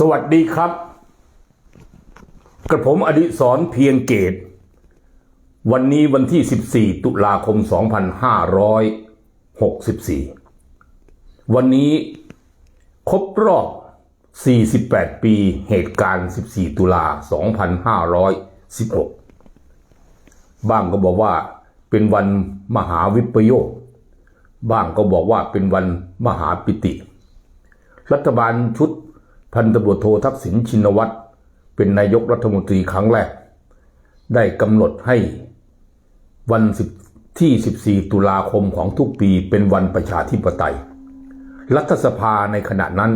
สวัสดีครับ กระผมอดิศรเพียงเกต วันนี้วันที่ 14 ตุลาคม 2564 วันนี้ครบรอบ 48 ปีเหตุการณ์ 14 ตุลา 2516 บ้างก็บอกว่าเป็นวันมหาวิปโยค บ้างก็บอกว่าเป็นวันมหาปิติ รัฐบาลชุด พันตำรวจโททักษิณชินวัตร เป็นนายกรัฐมนตรีครั้งแรก ได้กำหนดให้วันที่ 14 ตุลาคมของทุกปีเป็นวันประชาธิปไตย รัฐสภาในขณะนั้น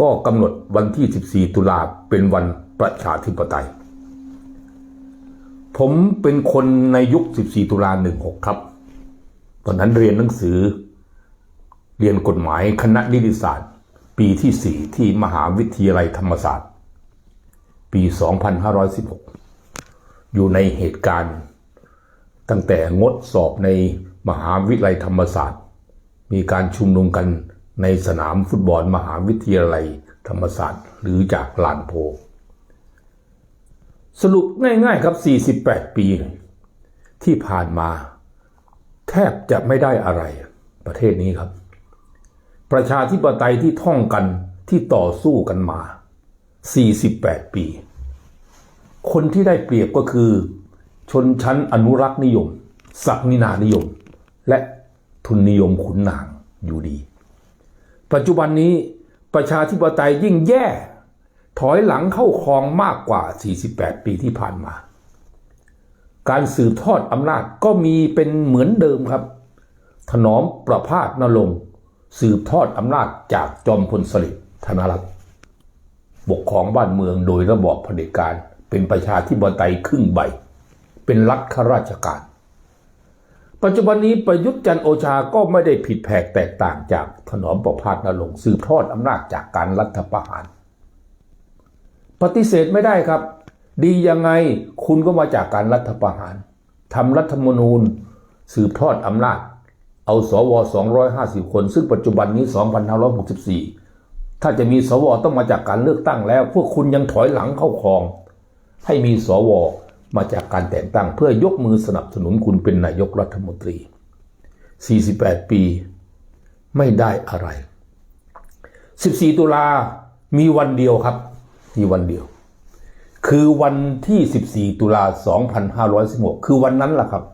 ก็กำหนดวันที่ 14 ตุลาเป็นวันประชาธิปไตย ผมเป็นคนในยุค 14 ตุลา 16 ครับ ตอนนั้นเรียนหนังสือ เรียนกฎหมายคณะนิติศาสตร์ ปีที่ 4 ที่มหาวิทยาลัยธรรมศาสตร์ ปี 2516 อยู่ในเหตุการณ์ ตั้งแต่งดสอบในมหาวิทยาลัยธรรมศาสตร์ มีการชุมนุมกันในสนามฟุตบอลมหาวิทยาลัยธรรมศาสตร์ หรือจากลานโพ สรุปง่ายๆครับ 48 ปี ที่ผ่านมา แทบจะไม่ได้อะไรประเทศนี้ครับ ประชาธิปไตยที่ท่องกันที่ต่อสู้กันมา 48 ปี คนที่ได้เปรียบก็คือ ชนชั้นอนุรักษ์นิยม ศักดินานิยม และทุนนิยมขุนนางอยู่ดี ปัจจุบันนี้ประชาธิปไตยยิ่งแย่ ถอยหลังเข้าครองมากกว่า 48 ปีที่ผ่านมา การสืบทอดอำนาจก็มีเป็นเหมือนเดิมครับ ถนอมประพาสนรงค์ สืบทอดอำนาจจากจอมพลสฤษดิ์ธนรัตน์ปกครองบ้านเมืองโดยระบอบเผด็จการ เป็นประชาธิปไตยครึ่งใบ เป็นรัฐข้าราชการ ปัจจุบันนี้ประยุทธ์จันโอชาก็ไม่ได้ผิดแผกแตกต่างจากถนอมประพาสนรงสืบทอดอำนาจจากการรัฐประหาร ปฏิเสธไม่ได้ครับ ดียังไงคุณก็มาจากการรัฐประหารทำรัฐธรรมนูญ สืบทอดอำนาจ เอาสว250 คน ซึ่งปัจจุบันนี้ 2564 ถ้าจะมีสวต้องมาจากการเลือกตั้งแล้ว พวกคุณยังถอยหลังเข้าครอง ให้มีสวมาจากการแต่งตั้งเพื่อยกมือสนับสนุนคุณเป็นนายกรัฐมนตรี 48 ปี ไม่ได้อะไร 14 ตุลามีวันเดียวครับ มีวันเดียว คือวันที่ 14 ตุลา 2516 คือวันนั้นแหละครับ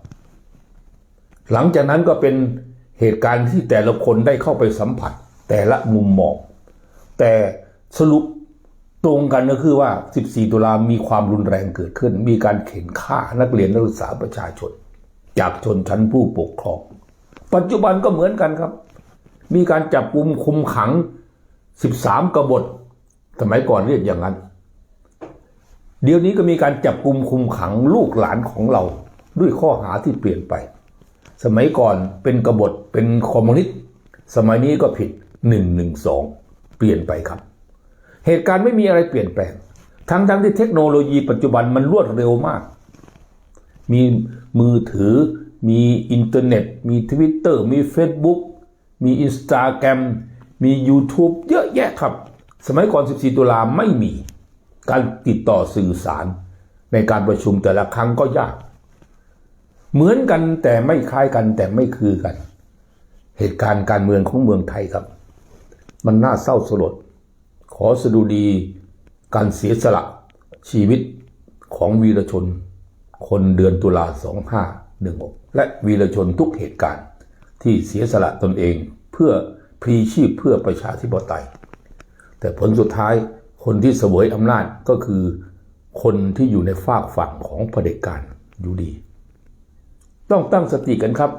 หลังจากนั้นก็เป็นเหตุการณ์ที่แต่ละคนได้เข้าไปสัมผัส แต่ละมุมมอง แต่สรุปตรงกันก็คือว่า 14 ตุลามีความรุนแรงเกิดขึ้น มีการเข็นฆ่านักเรียนนักศึกษาประชาชน จากชนชั้นผู้ปกครอง ปัจจุบันก็เหมือนกันครับ มีการจับกุมคุมขัง 13 กบฏ สมัยก่อนเรียกอย่างนั้น เดี๋ยวนี้ก็มีการจับกุมคุมขังลูกหลานของเราด้วยข้อหาที่เปลี่ยนไป สมัยก่อนเป็นกบฏเป็นคอมมิวนิสต์สมัยนี้ก็ผิด 112 เปลี่ยนไปครับ เหตุการณ์ไม่มีอะไรเปลี่ยนแปลง ทั้งทั้งที่เทคโนโลยีปัจจุบันมันรวดเร็วมาก มีมือถือ มีอินเทอร์เน็ต มีทวิตเตอร์มี Facebook มีอินสตาแกรมมี YouTube เยอะแยะครับ สมัยก่อน 14 ตุลาไม่มี การติดต่อสื่อสาร ในการประชุมแต่ละครั้งก็ยาก เหมือนกันแต่ไม่คล้ายกันแต่ไม่คือกัน เหตุการณ์การเมืองของเมืองไทยครับ มันน่าเศร้าสลด ขอสดุดีการเสียสละชีวิตของวีรชน คนเดือนตุลา 2516 และวีรชนทุกเหตุการณ์ที่เสียสละตนเองเพื่อพลีชีพเพื่อประชาธิปไตย แต่ผลสุดท้ายคนที่เสวยอำนาจก็คือคนที่อยู่ในฝากฝั่งของเผด็จการอยู่ดี ต้องตั้งสติกันครับ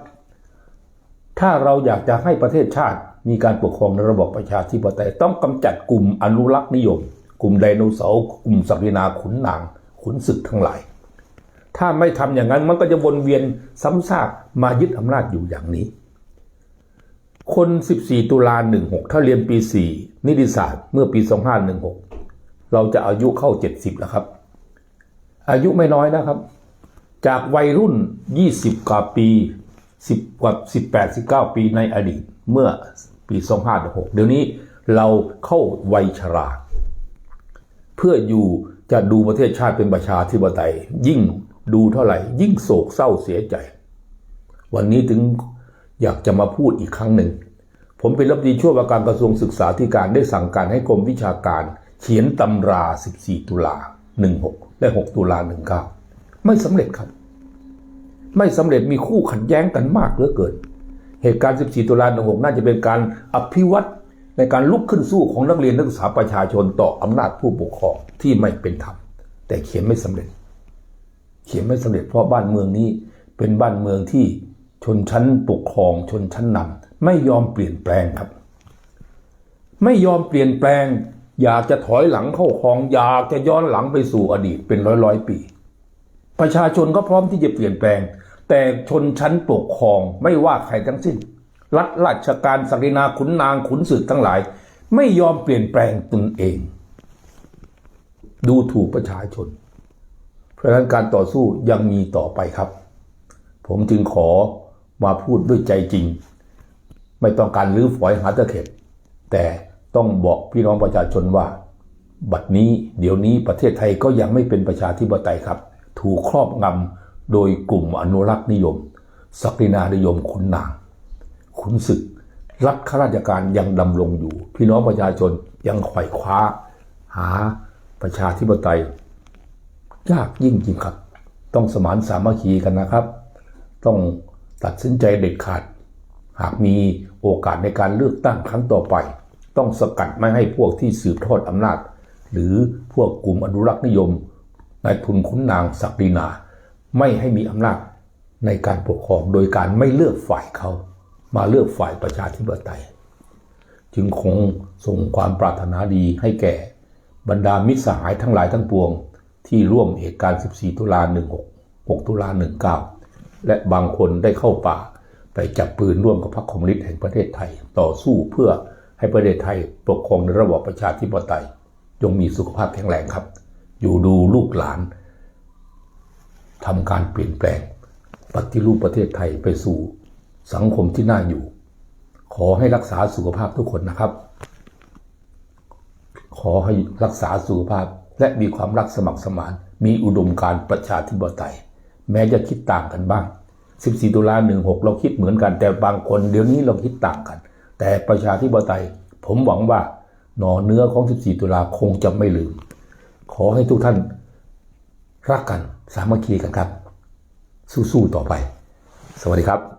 ถ้าเราอยากจะให้ประเทศชาติมีการปกครองในระบอบประชาธิปไตยต้องกำจัดกลุ่มอนุรักษ์นิยม กลุ่มไดโนเสาร์กลุ่มศักดินาขุนนาง ขุนศึกทั้งหลาย ถ้าไม่ทำอย่างนั้นมันก็จะวนเวียนซ้ำซากมายึดอำนาจอยู่อย่างนี้ คน 14 ตุลา16 ถ้าเรียนปี 4 นิติศาสตร์เมื่อปี 2516 เราจะอายุเข้า 70 แล้วครับ อายุไม่น้อยนะครับ จากวัยรุ่น 20 กว่าปี 10 กว่า 18 19 ปีในอดีตเมื่อปี 2516เดี๋ยวนี้เราเข้าวัยชรา เพื่ออยู่จะดูประเทศชาติเป็นประชาธิปไตย ยิ่งดูเท่าไหร่ ยิ่งโศกเศร้าเสียใจ วันนี้ถึงอยากจะมาพูดอีกครั้งหนึ่ง ผมเป็นรัฐมนตรีช่วยว่าการกระทรวงศึกษาธิการได้สั่งการให้กรมวิชาการ เขียนตำรา 14 ตุลา 16 และ 6 ตุลา 19 ไม่สำเร็จครับ ไม่สำเร็จมีคู่ขัดแย้งกันมากเหลือเกิน เหตุการณ์ 14 ตุลา16น่าจะเป็นการอภิวัตในการลุกขึ้นสู้ของนักเรียนนักศึกษาประชาชนต่ออำนาจผู้ปกครองที่ไม่เป็นธรรมแต่เขียนไม่สำเร็จ เขียนไม่สำเร็จเพราะบ้านเมืองนี้เป็นบ้านเมืองที่ชนชั้นปกครองชนชั้นนำไม่ยอมเปลี่ยนแปลงครับ ไม่ยอมเปลี่ยนแปลง อยากจะถอยหลังเข้าคลองอยากจะย้อนหลังไปสู่อดีตเป็นร้อยร้อยปี ประชาชนก็พร้อมที่จะเปลี่ยนแปลง แต่ชนชั้นปกครองไม่ว่าใครทั้งสิ้น รัฐราชการศักดินาขุนนางขุนศึกทั้งหลาย ไม่ยอมเปลี่ยนแปลงตนเอง ดูถูกประชาชน เพราะฉะนั้นการต่อสู้ยังมีต่อไปครับ ผมจึงขอมาพูดด้วยใจจริง ไม่ต้องการลื้อฝอยหาตะเข็บ แต่ต้องบอกพี่น้องประชาชนว่า บัดนี้เดี๋ยวนี้ประเทศไทยก็ยังไม่เป็นประชาธิปไตยครับ ถูกครอบงำโดยกลุ่มอนุรักษ์นิยม ศักดินานิยมขุนนาง ขุนศึก รัฐข้าราชการยังดำรงอยู่ พี่น้องประชาชนยังไขว่คว้า หาประชาธิปไตย ยากยิ่งจริงครับ ต้องสมานสามัคคีกันนะครับ ต้องตัดสินใจเด็ดขาด หากมีโอกาสในการเลือกตั้งครั้งต่อไป ต้องสกัดไม่ให้พวกที่สืบทอดอำนาจ หรือพวกกลุ่มอนุรักษ์นิยม นายทุนขุนนางศักดินา ไม่ให้มีอำนาจในการปกครองโดยการไม่เลือกฝ่ายเขา มาเลือกฝ่ายประชาธิปไตย จึงคงส่งความปรารถนาดีให้แก่ บรรดามิตรสหายทั้งหลายทั้งปวง ที่ร่วมเหตุการณ์ 14 ตุลา 16 6 ตุลา 19 และบางคนได้เข้าป่าไปจับปืนร่วมกับพรรคคอมมิวนิสต์แห่งประเทศไทย ต่อสู้เพื่อให้ประเทศไทยปกครองในระบอบประชาธิปไตย จงมีสุขภาพแข็งแรงครับ อยู่ดูลูกหลานทำการเปลี่ยนแปลงปฏิรูปประเทศไทยไปสู่สังคมที่น่าอยู่ ขอให้รักษาสุขภาพทุกคนนะครับ ขอให้รักษาสุขภาพและมีความรักสมัครสมาน มีอุดมการประชาธิปไตย แม้จะคิดต่างกันบ้าง 14 ตุลา16 เราคิดเหมือนกัน แต่บางคนเดี๋ยวนี้เราคิดต่างกัน แต่ประชาธิปไตย ผมหวังว่าหนอเนื้อของ 14 ตุลาคงจะไม่ลืม ขอให้ทุกท่านรักกันสามัคคีกันครับ สู้ๆต่อไป สวัสดีครับ